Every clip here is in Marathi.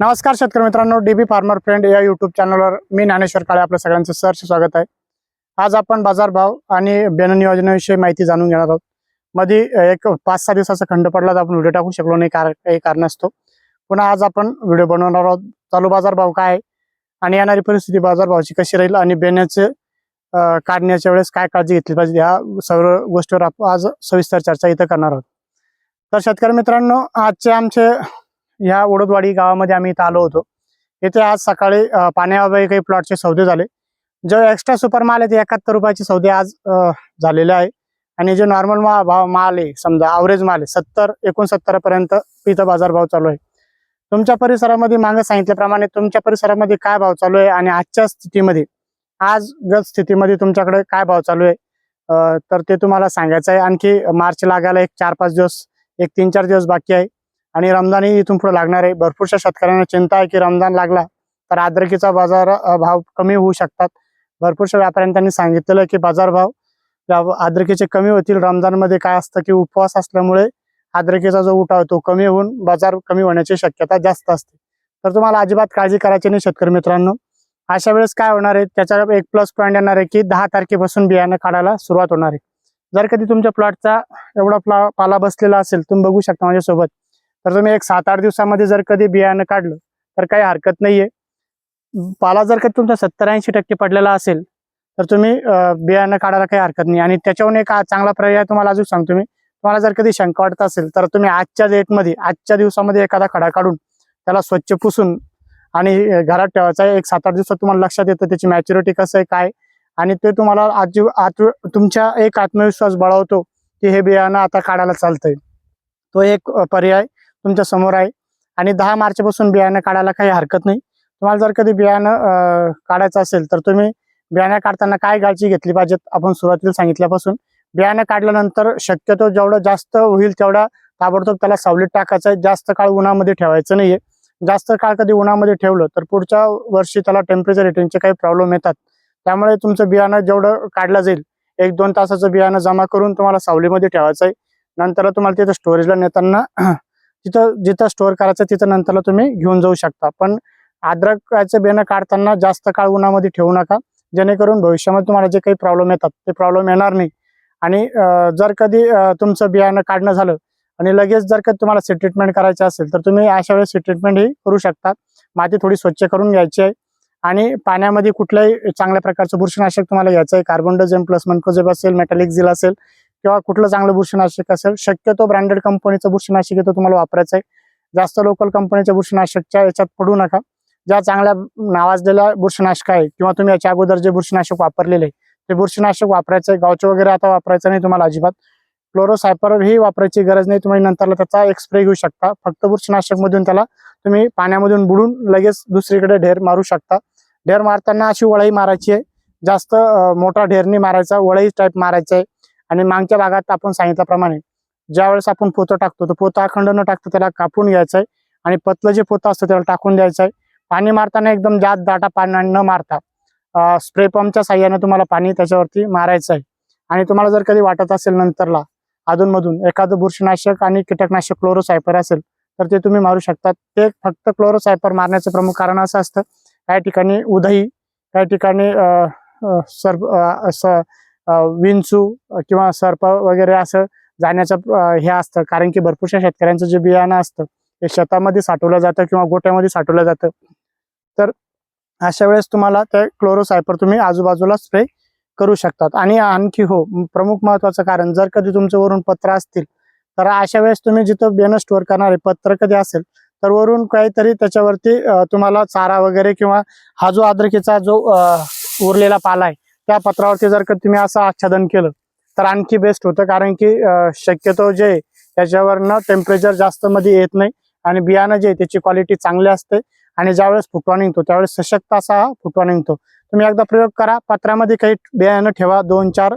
नमस्कार शेतकरी मित्रांनो डीबी फार्मर फ्रेंड या युट्यूब चॅनलवर मी ज्ञानेश्वर काळे आपल्या सगळ्यांचं सहर्ष स्वागत आहे. आज आपण बाजारभाव आणि बेन नियोजनाविषयी माहिती जाणून घेणार आहोत. मध्ये एक पाच सहा दिवसाचा खंड पडला तर आपण व्हिडिओ टाकू शकलो नाही कार काही कारणास्तव पुन्हा आज आपण व्हिडिओ बनवणार आहोत. चालू बाजारभाव काय आहे आणि येणारी परिस्थिती बाजारभावाची कशी राहील आणि बेण्याचे काढण्याच्या वेळेस काय काळजी घेतली पाहिजे ह्या सर्व गोष्टीवर आपण आज सविस्तर चर्चा इथं करणार आहोत. तर शेतकरी मित्रांनो आजचे आमचे ह्या ओडदवाडी गावामध्ये आम्ही इथं आलो होतो. इथे आज सकाळी अं, काही प्लॉटचे सौदे झाले. जो एक्स्ट्रा सुपर माल आहे ते एकाहत्तर रुपयाचे सौदे आज झालेले आहे. आणि जे नॉर्मल मा भाव माल आहे समजा अवरेज माल आहे सत्तर एकोणसत्तर पर्यंत इथं बाजारभाव चालू आहे. तुमच्या परिसरामध्ये मागे सांगितल्याप्रमाणे तुमच्या परिसरामध्ये काय भाव चालू आहे आणि आजच्या स्थितीमध्ये आज गत स्थितीमध्ये तुमच्याकडे काय भाव चालू आहे? तर ते तुम्हाला सांगायचं आहे. आणखी मार्च लागायला एक चार पाच दिवस एक तीन चार दिवस बाकी आहे. आणि रमजानही इथून पुढे लागणार आहे. भरपूरशा शेतकऱ्यांना चिंता आहे की रमजान लागला तर अद्रकीचा बाजार भाव कमी होऊ शकतात. भरपूरशा व्यापाऱ्यांनी त्यांनी सांगितलेलं आहे की बाजारभाव भाव अद्रकीचे कमी होतील. रमजानमध्ये काय असतं की उपवास असल्यामुळे अद्रकीचा जो उठाव तो कमी होऊन बाजार कमी होण्याची शक्यता जास्त असते. तर तुम्हाला अजिबात काळजी करायची नाही शेतकरी मित्रांनो. अशा वेळेस काय होणार आहे? त्याचा एक प्लस पॉईंट येणार आहे की दहा तारखेपासून बियाणं काढायला सुरुवात होणार आहे. जर कधी तुमच्या प्लॉटचा एवढा प्ला पाला बसलेला असेल तुम्ही बघू शकता माझ्यासोबत. तर तुम्ही एक सात आठ दिवसामध्ये जर कधी बियाणं काढलं तर काही हरकत नाहीये. पाला जर का तुमचा सत्तर ऐंशी टक्के पडलेला असेल तर तुम्ही बियाणं काढायला काही हरकत नाही. आणि त्याच्याहून एक चांगला पर्याय तुम्हाला अजून सांगतो मी. तुम्हाला जर कधी शंका वाटत असेल तर तुम्ही आजच्या डेटमध्ये आजच्या दिवसामध्ये एखादा खडा काढून त्याला स्वच्छ पुसून आणि घरात ठेवायचा एक सात आठ दिवसात तुम्हाला लक्षात येतं त्याची मॅच्युरिटी कसं आहे काय आणि ते तुम्हाला आज आत तुमच्या एक आत्मविश्वास बळावतो की हे बियाणं आता काढायला चालतंय. तो एक पर्याय. तुमच्यासमोर आहे. आणि दहा मार्च पासून बियाणं काढायला काही हरकत नाही. तुम्हाला जर कधी बियाणं काढायचं असेल तर तुम्ही बियाणं काढताना काय काळजी घेतली पाहिजेत आपण सुरुवातीला सांगितल्यापासून? बियाणं काढल्यानंतर शक्यतो जेवढं जास्त होईल तेवढा ताबडतोब त्याला सावलीत टाकायचं आहे. जास्त काळ उन्हामध्ये ठेवायचं नाहीये. जास्त काळ कधी उन्हामध्ये ठेवलं तर पुढच्या वर्षी त्याला टेम्परेचर रेटिंगचे काही प्रॉब्लेम येतात. त्यामुळे तुमचं बियाणं जेवढं काढलं जाईल एक दोन तासाचं बियाणं जमा करून तुम्हाला सावलीमध्ये ठेवायचं आहे. नंतर तुम्हाला तिथं स्टोरेजला नेताना तिथं जिथं स्टोअर करायचं तिथं नंतरला तुम्ही घेऊन जाऊ शकता. पण अद्रकाचं बेणं काढताना जास्त काळ उन्हामध्ये ठेवू नका. जेणेकरून भविष्यामध्ये तुम्हाला जे काही प्रॉब्लेम येतात ते प्रॉब्लेम येणार नाही. आणि जर कधी तुमचं बियाणं काढणं झालं आणि लगेच जर का तुम्हाला सीट ट्रीटमेंट करायची असेल तर तुम्ही अशा वेळेस सीट ट्रीटमेंट ही करू शकता. माती थोडी स्वच्छ करून घ्यायची आहे. आणि पाण्यामध्ये कुठल्याही चांगल्या प्रकारचं बुरशीनाशक तुम्हाला घ्यायचं आहे कार्बन डझेम प्लस मनकोजेब असेल मेटॅलिक झिल असेल किंवा कुठलं चांगलं बुरशीनाशक असेल शक्यतो ब्रँडेड कंपनीचं बुरशीनाशक येतो तुम्हाला वापरायचं आहे. जास्त लोकल कंपनीच्या बुरशीनाशकच्या याच्यात पडू नका. ज्या चांगल्या नावाजलेल्या बुरशीनाशक आहे किंवा तुम्ही याच्या अगोदर जे बुरशीनाशक वापरलेले आहे, ते बुरशीनाशक वापरायचं आहे. गावचे वगैरे आता वापरायचं नाही तुम्हाला अजिबात. क्लोरोसायपर ही वापरायची गरज नाही. तुम्ही नंतरला त्याचा एक स्प्रे घेऊ शकता. फक्त बुरशीनाशक मधून त्याला तुम्ही पाण्यामधून बुडून लगेच दुसरीकडे ढेर मारू शकता. ढेर मारताना अशी वळई मारायची आहे. जास्त मोठा मोठा ढेरनी मारायचा वळई टाईप मारायचा आहे. आणि मागच्या भागात आपण सांगितल्याप्रमाणे ज्यावेळेस आपण पोतं टाकतो तर पोतं अखंड न टाकता त्याला कापून घ्यायचं आहे आणि पतलं जे पोतं असतं त्याला टाकून द्यायचं आहे पाणी मारताना एकदम जात दाटा पाणी न मारता स्प्रे पंपच्या साह्याने तुम्हाला पाणी त्याच्यावरती मारायचं आहे आणि तुम्हाला जर कधी वाटत असेल नंतरला अधूनमधून एखादं बुरशीनाशक आणि कीटकनाशक क्लोरोसायपर असेल तर ते तुम्ही मारू शकता. ते फक्त क्लोरोसायपर मारण्याचं प्रमुख कारण असं असतं. काही ठिकाणी उधई काही ठिकाणी अं, विंचू किंवा सर्प वगैरे असं जाण्याचं हे असतं. कारण की भरपूरशा शेतकऱ्यांचं जे बियाणं असतं ते शेतामध्ये साठवलं जातं किंवा गोट्यामध्ये साठवलं जातं. तर अशा वेळेस तुम्हाला ते क्लोरोसायपर तुम्ही आजूबाजूला स्प्रे करू शकतात. आणि आणखी हो प्रमुख महत्वाचं कारण जर कधी तुमचं वरून पत्र असतील तर अशा वेळेस तुम्ही जिथं बियाणं स्टोअर करणार पत्र कधी असेल तर वरून काहीतरी त्याच्यावरती तुम्हाला चारा वगैरे किंवा हा जो आद्रकीचा जो उरलेला पाला आहे त्या पत्रावरती जर का तुम्ही असं आच्छादन केलं तर आणखी बेस्ट होतं. कारण की शक्यतो जे त्याच्यावरनं टेम्परेचर जास्त मध्ये येत नाही आणि बियाणं जे त्याची क्वालिटी चांगली असते आणि ज्यावेळेस फुटवा निघतो त्यावेळेस सशक्त असा हा फुटवा निघतो. तुम्ही एकदा प्रयोग करा. पत्रामध्ये काही बियाणं ठेवा. दोन चार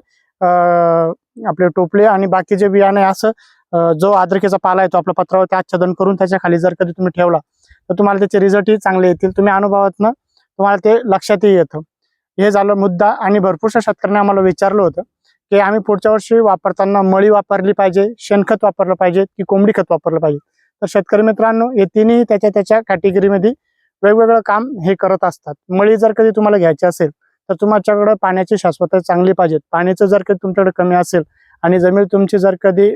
आपले टोपले आणि बाकी जे बियाणं आहे असं जो आद्रकेचा पाला आहे तो आपल्या पत्रावरती आच्छादन करून त्याच्याखाली जर कधी तुम्ही ठेवला तर तुम्हाला त्याचे रिझल्टही चांगले येतील. तुम्ही अनुभवातनं तुम्हाला ते लक्षातही येतं. हे झालं मुद्दा आणि भरपूरशा शेतकऱ्यांनी आम्हाला विचारलं होतं की आम्ही पुढच्या वर्षी वापरताना मळी वापरली पाहिजे शेणखत वापरलं पाहिजे की कोंबडी खत वापरलं पाहिजे? तर शेतकरी मित्रांनो हे तिन्ही त्याच्या त्याच्या कॅटेगरीमध्ये वेगवेगळं काम हे करत असतात. मळी जर कधी तुम्हाला घ्यायची असेल तर तुमच्याकडे पाण्याची शाश्वतता चांगली पाहिजे. पाण्याचं जर कधी तुमच्याकडे कमी असेल आणि जमीन तुमची जर कधी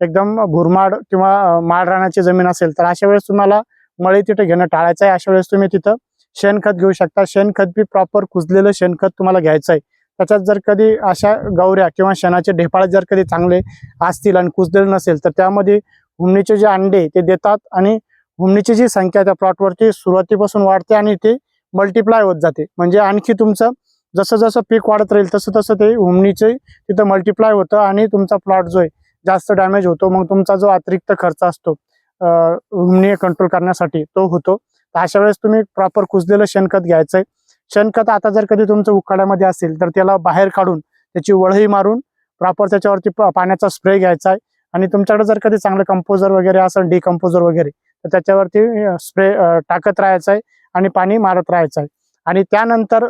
एकदम भुरमाड किंवा माड माळ जमीन असेल तर अशा वेळेस तुम्हाला मळी तिथे घेणं टाळायचं आहे. अशा वेळेस तुम्ही तिथं शेणखत घेऊ शकता. शेणखत बी प्रॉपर कुजलेलं शेणखत तुम्हाला घ्यायचं आहे. त्याच्यात जर कधी अशा गौऱ्या किंवा शेणाचे ढेपाळ जर कधी चांगले असतील आणि कुजलेले नसेल तर त्यामध्ये हुमणीचे जे अंडे ते देतात आणि हुमणीची जी संख्या त्या प्लॉटवरती सुरुवातीपासून वाढते आणि ते मल्टिप्लाय होत जाते. म्हणजे आणखी तुमचं जसं जसं पीक वाढत राहील तसं तसं ते हुमणीचे तिथं मल्टिप्लाय होतं आणि तुमचा प्लॉट जो आहे जास्त डॅमेज होतो. मग तुमचा जो अतिरिक्त खर्च असतो हुमणी कंट्रोल करण्यासाठी तो होतो. तर अशा वेळेस तुम्ही प्रॉपर कुजलेलं शेणखत घ्यायचंय. शेणखत आता जर कधी तुमचं उकाड्यामध्ये असेल तर त्याला बाहेर काढून त्याची वळही मारून प्रॉपर त्याच्यावरती प- पाण्याचा स्प्रे घ्यायचा आहे. आणि तुमच्याकडे जर कधी चांगलं कंपोजर वगैरे असेल डिकम्पोजर वगैरे तर त्याच्यावरती स्प्रे टाकत राहायचं आहे आणि पाणी मारत राहायचं आहे. आणि त्यानंतर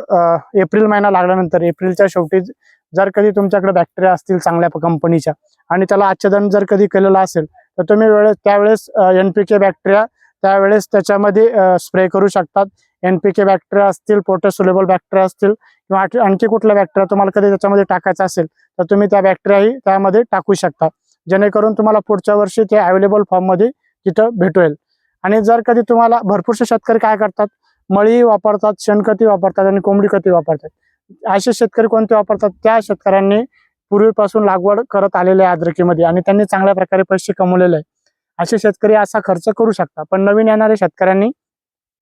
एप्रिल महिना लागल्यानंतर एप्रिलच्या शेवटी जर कधी तुमच्याकडे बॅक्टेरिया असतील चांगल्या कंपनीच्या आणि त्याला आच्छादन जर कधी केलेलं असेल तर तुम्ही वेळेस त्यावेळेस एन पी के बॅक्टेरिया त्यावेळेस त्याच्यामध्ये स्प्रे करू शकतात. एनपीके बॅक्टर बॅक्टेरिया असतील पोटोसुलेबल बॅक्टेरिया असतील किंवा आणखी कुठला बॅक्टेरिया तुम्हाला कधी त्याच्यामध्ये टाकायचा असेल तर तुम्ही त्या बॅक्टेरियाही त्यामध्ये टाकू शकता. जेणेकरून तुम्हाला पुढच्या वर्षी ते अवेलेबल फॉर्ममध्ये तिथं भेटेल. आणि जर कधी तुम्हाला भरपूरसे शेतकरी काय करतात? मळी वापरतात शेणखती वापरतात आणि कोंबडी खती वापरतात. असे शेतकरी कोणते वापरतात? त्या शेतकऱ्यांनी पूर्वीपासून लागवड करत आलेले आहे अद्रकीमध्ये आणि त्यांनी चांगल्या प्रकारे पैसे कमवलेले आहे. असे शेतकरी असा खर्च करू शकता. पण नवीन येणाऱ्या शेतकऱ्यांनी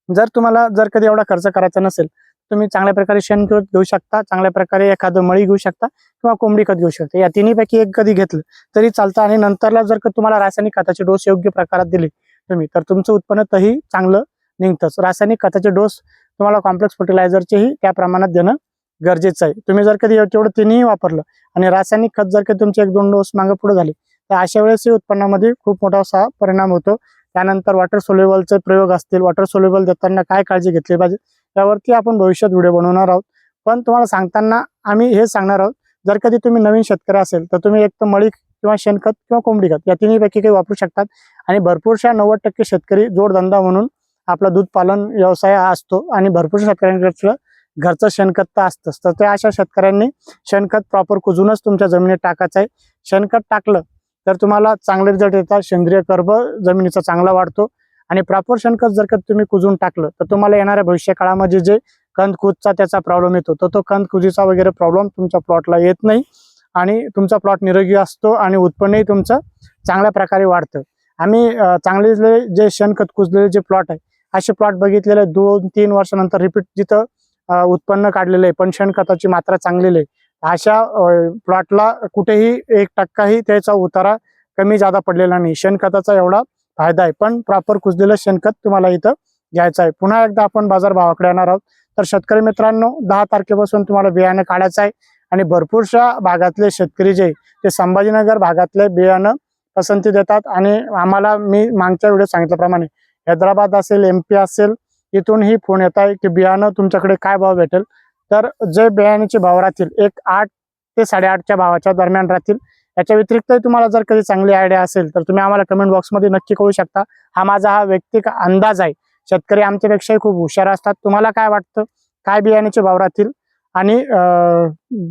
जर तुम्हाला जर कधी एवढा खर्च करायचा नसेल तुम्ही चांगल्या प्रकारे शेणखत घेऊ शकता चांगल्या प्रकारे एखादं मळी घेऊ शकता किंवा कोंबडी खत घेऊ शकता. या तिन्हीपैकी एक कधी घेतलं तरी चालतं. आणि नंतरला जर का तुम्हाला रासायनिक खताचे डोस योग्य प्रकारात दिले तुम्ही तर तुमचं उत्पन्न तही चांगलं निघतंच रासायनिक खताचे डोस तुम्हाला कॉम्प्लेक्स फर्टिलायझरचेही त्या प्रमाणात देणं गरजेचं आहे. तुम्ही जर कधी तेवढं तिन्ही वापरलं आणि रासायनिक खत जर का तुमचे एक दोन डोस मागे पुढे झाले तर अशा वेळेस उत्पन्नामध्ये खूप मोठा असा परिणाम होतो. त्यानंतर वॉटर सोल्युबलचे प्रयोग असतील. वॉटर सोल्युबल देताना काय काळजी घेतली पाहिजे त्यावरती आपण भविष्यात व्हिडिओ बनवणार आहोत. पण तुम्हाला सांगताना आम्ही हे सांगणार आहोत जर कधी तुम्ही नवीन शेतकरी असेल तर तुम्ही एक तर मळी किंवा शेणखत किंवा कोंबडी खत या तिन्हीपैकी काही वापरू शकतात. आणि भरपूरशा नव्वद टक्के शेतकरी जोडधंदा म्हणून आपला दूध पालन व्यवसाय हा असतो. आणि भरपूर शेतकऱ्यांकडचं घरचं शेणखत तर असतंच. तर त्या अशा शेतकऱ्यांनी शेणखत प्रॉपर कुजूनच तुमच्या जमिनीत टाकायचं आहे. शेणखत टाकलं तर तुम्हाला चांगले रिझल्ट येतात. सेंद्रिय कर्ब जमिनीचा चांगला वाढतो. आणि प्रॉपर शेणखत जर का तुम्ही कुजून टाकलं तर तुम्हाला येणाऱ्या भविष्य काळामध्ये जे कंदकुजचा त्याचा प्रॉब्लेम येतो तर तो कंदकुजीचा वगैरे प्रॉब्लेम तुमच्या प्लॉटला येत नाही. आणि तुमचा प्लॉट निरोगी असतो आणि उत्पन्नही तुमचं चांगल्या प्रकारे वाढतं. आम्ही चांगले जे शेणखत कुजलेले जे प्लॉट आहे असे प्लॉट बघितलेले दोन तीन वर्षानंतर रिपीट जिथं उत्पन्न काढलेलं आहे पण शेणखताची मात्रा चांगलेली आहे. अशा प्लॉटला कुठेही एक टक्काही त्याचा उतारा कमी जादा पडलेला नाही. शेणखताचा एवढा फायदा आहे. पण प्रॉपर कुजलेलं शेणखत तुम्हाला इथं घ्यायचं आहे. पुन्हा एकदा आपण बाजार भावाकडे येणार आहोत. तर शेतकरी मित्रांनो दहा तारखेपासून तुम्हाला बियाणं काढायचं आहे आणि भरपूरशा भागातले शेतकरी जे ते संभाजीनगर भागातले बियाणं पसंती देतात. आणि आम्हाला मी मागच्या व्हिडिओ सांगितल्याप्रमाणे हैदराबाद असेल एम पी असेल इथूनही फोन येत आहे की बियाणं तुमच्याकडे काय भाव भेटेल? तर जे बियाण्याचे भाव राहतील एक आठ ते साडेआठच्या भावाच्या दरम्यान राहतील. याच्या व्यतिरिक्त तुम्हाला जर कधी चांगली आयडिया असेल तर तुम्ही आम्हाला कमेंट बॉक्समध्ये नक्की कळू शकता. हा माझा हा वैयक्तिक अंदाज आहे. शेतकरी आमच्यापेक्षाही खूप हुशार असतात. तुम्हाला काय वाटतं? काय बियाण्याचे भाव राहतील? आणि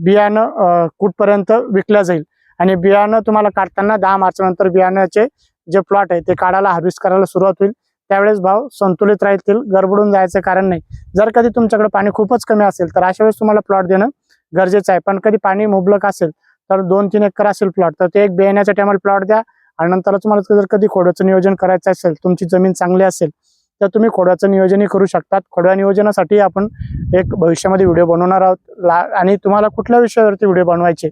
बियाणं कुठपर्यंत विकलं जाईल? आणि बियाणं तुम्हाला काढताना दहा मार्चनंतर बियाण्याचे जे प्लॉट आहे ते काढायला हार्वेस्ट करायला सुरुवात होईल. त्यावेळेस भाव संतुलित राहतील गरबडून जायचं कारण नाही. जर कधी तुमच्याकडे पाणी खूपच कमी असेल तर अशा वेळेस तुम्हाला प्लॉट देणं गरजेचं आहे. पण कधी पाणी मुबलक असेल तर दोन तीन एकर असेल प्लॉट तर ते एक बियाण्याच्या टायमाला प्लॉट द्या आणि नंतर तुम्हाला जर कधी खोड्याचं नियोजन करायचं असेल तुमची जमीन चांगली असेल तर तुम्ही खोड्याचं नियोजनही करू शकतात. खोड्या नियोजनासाठी आपण एक भविष्यामध्ये व्हिडिओ बनवणार आहोत. ला- आणि तुम्हाला कुठल्या विषयावरती व्हिडिओ बनवायचे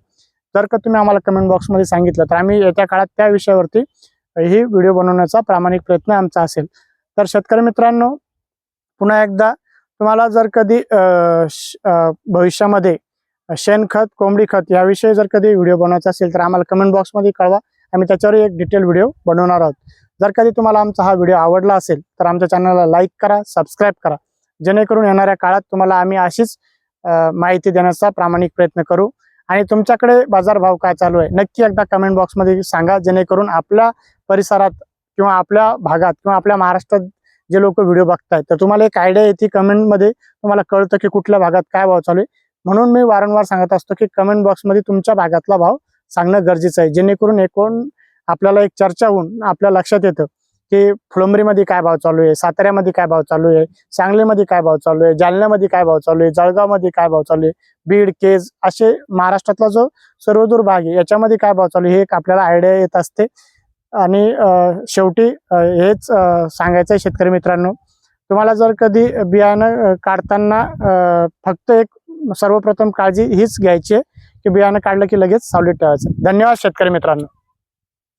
जर का तुम्ही आम्हाला कमेंट बॉक्समध्ये सांगितलं तर आम्ही येत्या काळात त्या विषयावरती ही व्हिडिओ बनवण्याचा प्रामाणिक प्रयत्न आमचा असेल. तर शेतकरी मित्रांनो पुन्हा एकदा तुम्हाला जर कधी श- भविष्यामध्ये शेणखत कोंबडी खत याविषयी जर कधी व्हिडिओ बनवायचा असेल तर आम्हाला कमेंट बॉक्समध्ये कळवा. आम्ही त्याच्यावर एक डिटेल व्हिडिओ बनवणार आहोत. जर कधी तुम्हाला आमचा हा व्हिडिओ आवडला असेल तर आमच्या चॅनलला लाईक करा सबस्क्राईब करा. जेणेकरून येणाऱ्या काळात तुम्हाला आम्ही अशीच माहिती देण्याचा प्रामाणिक प्रयत्न करू. आणि तुमच्याकडे बाजारभाव काय चालू आहे नक्की एकदा कमेंट बॉक्समध्ये सांगा जेणेकरून आपल्या परिसरात किंवा आपल्या भागात किंवा आपल्या महाराष्ट्रात जे लोक व्हिडिओ बघतायत तर तुम्हाला एक आयडिया येते कमेंटमध्ये तुम्हाला कळतं की कुठल्या भागात काय भाव चालू आहे. म्हणून मी वारंवार सांगत असतो की कमेंट बॉक्समध्ये तुमच्या भागातला भाव सांगणं गरजेचं आहे. जेणेकरून एकूण आपल्याला एक चर्चा होऊन आपल्या लक्षात येतं की फुलंबरीमध्ये काय भाव चालू आहे साताऱ्यामध्ये काय भाव चालू आहे सांगलीमध्ये काय भाव चालू आहे जालन्यामध्ये काय भाव चालू आहे जळगावमध्ये काय भाव चालू आहे बीड केज असे महाराष्ट्रातला जो सर्वदूर भाग आहे याच्यामध्ये काय भाव चालू आहे हे एक आपल्याला आयडिया येत असते. आणि शेवटी हेच सांगायचं आहे शेतकरी मित्रांनो. तुम्हाला जर कधी बियाणं काढताना फक्त एक सर्वप्रथम काळजी हीच घ्यायची आहे की बियाणं काढलं की लगेच सावलीत ठेवायचं. धन्यवाद शेतकरी मित्रांनो.